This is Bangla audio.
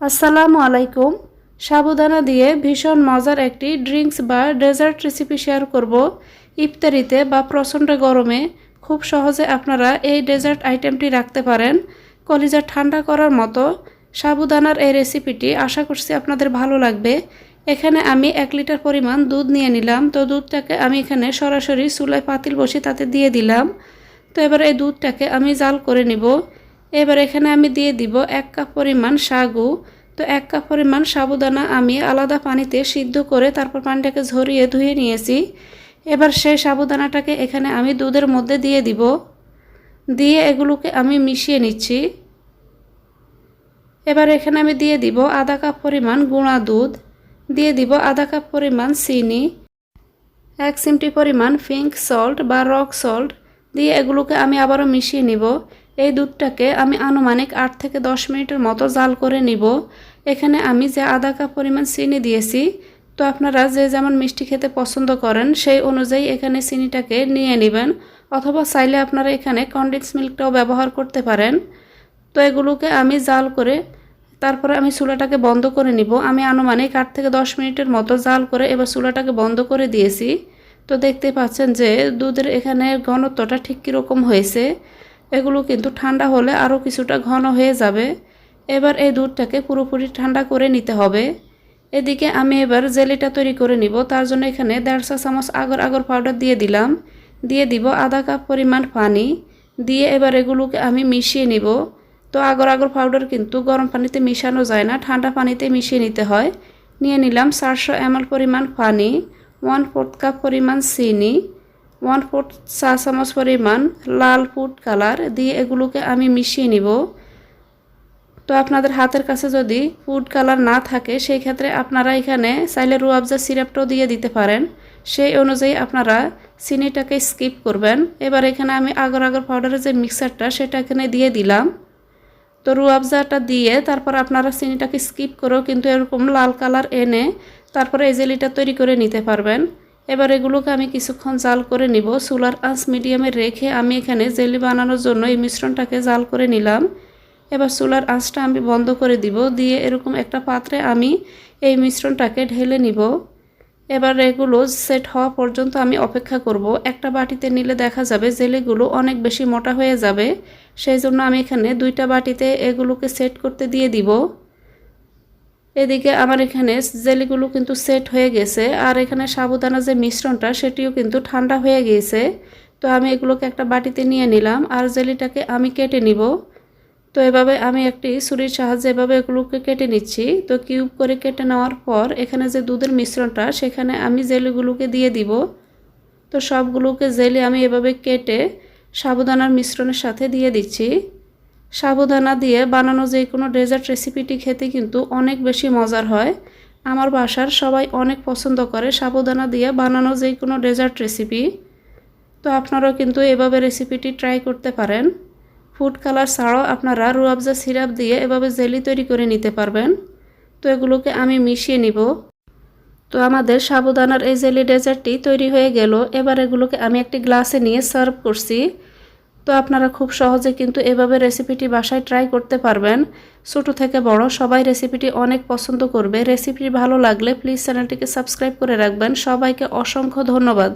আসসালামু আলাইকুম। সাবুদানা দিয়ে ভীষণ মজার একটি ড্রিঙ্কস বা ডেজার্ট রেসিপি শেয়ার করব। ইফতারিতে বা প্রচণ্ড গরমে খুব সহজে আপনারা এই ডেজার্ট আইটেমটি রাখতে পারেন। কলিজা ঠান্ডা করার মতো সাবুদানার এই রেসিপিটি আশা করছি আপনাদের ভালো লাগবে। এখানে আমি এক লিটার পরিমাণ দুধ নিয়ে নিলাম। তো দুধটাকে আমি এখানে সরাসরি চুলায় পাতিল বসে তাতে দিয়ে দিলাম। তো এবার এই দুধটাকে আমি জাল করে নিব। এবার এখানে আমি দিয়ে দিব এক কাপ পরিমাণ সাগু। তো এক কাপ পরিমাণ সাবুদানা আমি আলাদা পানিতে সিদ্ধ করে তারপর পানিটাকে ঝরিয়ে ধুয়ে নিয়েছি। এবার সেই সাবুদানাটাকে এখানে আমি দুধের মধ্যে দিয়ে দিব। দিয়ে এগুলোকে আমি মিশিয়ে নিচ্ছি। এবার এখানে আমি দিয়ে দিব আধা কাপ পরিমাণ গুঁড়া দুধ। দিয়ে দিব আধা কাপ পরিমাণ চিনি। এক চিমটি পরিমাণ পিঙ্ক সল্ট বা রক সল্ট। দিয়ে এগুলোকে আমি আবারও মিশিয়ে নিব। এই দুধটাকে আমি আনুমানিক আট থেকে দশ মিনিটের মতো জাল করে নিব। এখানে আমি যে আধা কাপ পরিমাণ চিনি দিয়েছি, তো আপনারা যে যেমন মিষ্টি খেতে পছন্দ করেন, সেই অনুযায়ী এখানে চিনিটাকে নিয়ে নেবেন, অথবা চাইলে আপনারা এখানে কন্ডেন্স মিল্কটাও ব্যবহার করতে পারেন। তো এগুলোকে আমি জাল করে তারপরে আমি চুলাটাকে বন্ধ করে নিব। আমি আনুমানিক আট থেকে দশ মিনিটের মতো জাল করে এবার চুলাটাকে বন্ধ করে দিয়েছি। তো দেখতে পাচ্ছেন যে দুধের এখানে ঘনত্বটা ঠিক কীরকম হয়েছে। এগুলো কিন্তু ঠান্ডা হলে আরও কিছুটা ঘন হয়ে যাবে। এবার এই দুধটাকে পুরোপুরি ঠান্ডা করে নিতে হবে। এদিকে আমি এবার জেলিটা তৈরি করে নিব। তার জন্য এখানে দেড় চা চামচ আগর আগর পাউডার দিয়ে দিলাম। দিয়ে দিব আধা কাপ পরিমাণ পানি। দিয়ে এবার এগুলোকে আমি মিশিয়ে নিব। তো আগর আগর পাউডার কিন্তু গরম পানিতে মিশানো যায় না, ঠান্ডা পানিতে মিশিয়ে নিতে হয়। নিয়ে নিলাম চারশো এমএল পরিমাণ পানি ওয়ান ফোর্থ কাপ পরিমাণ চিনি। ওয়ান ফোর্থ চা চামচ পরিমাণ লাল ফুড কালার, দিয়ে এগুলোকে আমি মিশিয়ে নিব। তো আপনাদের হাতের কাছে যদি ফুড কালার না থাকে, সেই ক্ষেত্রে আপনারা এখানে চাইলে রুয়াবজা সিরাপটাও দিয়ে দিতে পারেন। সেই অনুযায়ী আপনারা চিনিটাকে স্কিপ করবেন। এবার এখানে আমি আগর আগর পাউডারের যে মিক্সারটা সেটা এখানে দিয়ে দিলাম। তো রুয়াবজাটা দিয়ে তারপর আপনারা চিনিটাকে স্কিপ করেও কিন্তু এরকম লাল কালার এনে তারপরে এই জেলিটা তৈরি করে নিতে পারবেন। এবার এগুলোকে আমি কিছুক্ষণ জাল করে নিব। সোলার আঁচ মিডিয়ামে রেখে আমি এখানে জেলি বানানোর জন্য এই মিশ্রণটাকে জাল করে নিলাম। এবার চুলার আঁচটা আমি বন্ধ করে দিব। দিয়ে এরকম একটা পাত্রে আমি এই মিশ্রণটাকে ঢেলে নিব। এবার এগুলো সেট হওয়া পর্যন্ত আমি অপেক্ষা করব। একটা বাটিতে নিলে দেখা যাবে জেলিগুলো অনেক বেশি মোটা হয়ে যাবে। সেই জন্য আমি এখানে দুইটা বাটিতে এগুলোকে সেট করতে দিয়ে দিব। এদিকে আমার এখানে জেলিগুলো কিন্তু সেট হয়ে গেছে, আর এখানে সাবুদানা যে মিশ্রণটা সেটিও কিন্তু ঠান্ডা হয়ে গিয়েছে। তো আমি এগুলোকে একটা বাটিতে নিয়ে নিলাম, আর জেলিটাকে আমি কেটে নিব। তো এভাবে আমি একটি ছুরির সাহায্যে এভাবে এগুলোকে কেটে নিচ্ছি। তো কিউব করে কেটে নেওয়ার পর এখানে যে দুধের মিশ্রণটা, সেখানে আমি জেলিগুলোকে দিয়ে দিব। তো সবগুলোকে জেলি আমি এভাবে কেটে সাবুদানার মিশ্রণের সাথে দিয়ে দিচ্ছি। সাবুদানা দিয়ে বানানো যে কোনো ডেজার্ট রেসিপিটি খেতে কিন্তু অনেক বেশি মজার হয়। আমার বাসার সবাই অনেক পছন্দ করে সাবুদানা দিয়ে বানানো যে কোনো ডেজার্ট রেসিপি। তো আপনারাও কিন্তু এভাবে রেসিপিটি ট্রাই করতে পারেন। ফুড কালার ছাড়াও আপনারা রুয়াবজা সিরাপ দিয়ে এভাবে জেলি তৈরি করে নিতে পারবেন। তো এগুলোকে আমি মিশিয়ে নিব। তো আমাদের সাবুদানার এই জেলি ডেজার্টটি তৈরি হয়ে গেল। এবার এগুলোকে আমি একটি গ্লাসে নিয়ে সার্ভ করছি। তো আপনারা খুব সহজে কিন্তু এভাবে রেসিপিটি বাসায় ট্রাই করতে পারবেন। ছোটো থেকে বড় সবাই রেসিপিটি অনেক পছন্দ করবে। রেসিপিটি ভালো লাগলে প্লিজ চ্যানেলটিকে সাবস্ক্রাইব করে রাখবেন। সবাইকে অসংখ্য ধন্যবাদ।